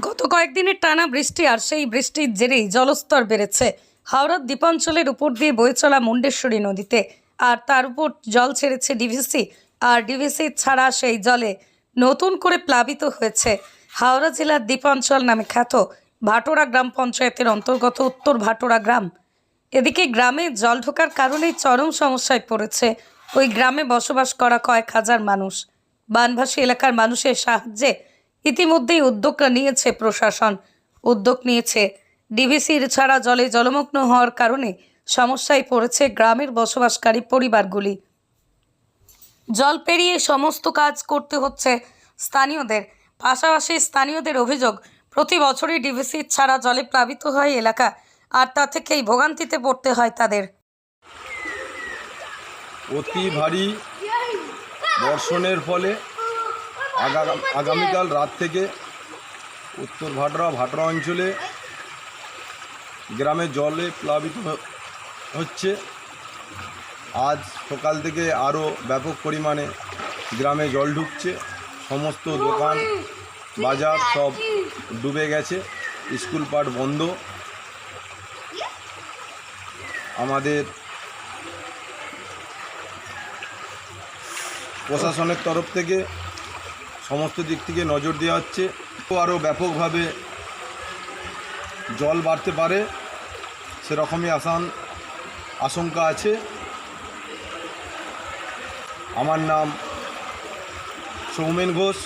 গত কয়েকদিনের টানা বৃষ্টি আর সেই বৃষ্টির জেরেই জলস্তর বেড়েছে। হাওড়ার দ্বীপাঞ্চলের উপর দিয়ে বয়ে চলা মুন্ডেশ্বরী নদীতে। আর তার উপর জল ছেড়েছে ডিভিসি। আর ডিভিসি ছাড়া সেই জলে নতুন করে প্লাবিত হয়েছে হাওড়া জেলার দ্বীপাঞ্চল নামে খ্যাত ভাটোরা গ্রাম পঞ্চায়েতের অন্তর্গত উত্তর ভাটোরা গ্রাম। এদিকে গ্রামে জল ঢোকার কারণেই চরম সমস্যায় পড়েছে। ওই গ্রামে বসবাস করা কয়েক হাজার মানুষ। বানভাসী এলাকার মানুষের সাহায্যে ইতিমধ্যেই উদ্যোগ নিয়েছে প্রশাসন। উদ্যোগ নিয়েছে ডিভিসির ছাড়া জলে জলমগ্ন হওয়ার কারণে সমস্যায় পড়েছে গ্রামের বসবাসকারী পরিবারগুলি। জল পেরিয়ে সমস্ত কাজ করতে হচ্ছে স্থানীয়দের। পাশাপাশি স্থানীয়দের অভিযোগ, প্রতি বছরই ডিভিসি ছাড়া জলে প্লাবিত হয় এলাকা, আর তা থেকেই ভোগান্তিতে পড়তে হয় তাদের। অতি ভারী বর্ষণের ফলে আগামীকাল রাত থেকে উত্তর ভাটরা ভাটরা অঞ্চলে গ্রামে জলে প্লাবিত হচ্ছে। আজ সকাল থেকে আরও ব্যাপক পরিমাণে গ্রামে জল ঢুকছে। সমস্ত দোকান বাজার সব ডুবে গেছে। স্কুল পাঠ বন্ধ। আমাদের প্রশাসনের তরফ থেকে সমস্ত দিক থেকে নজর দেওয়া হচ্ছে। আরও ব্যাপকভাবে জল বাড়তে পারে, সেরকমই আসান আশঙ্কা আছে। আমার নাম সৌমেন ঘোষ।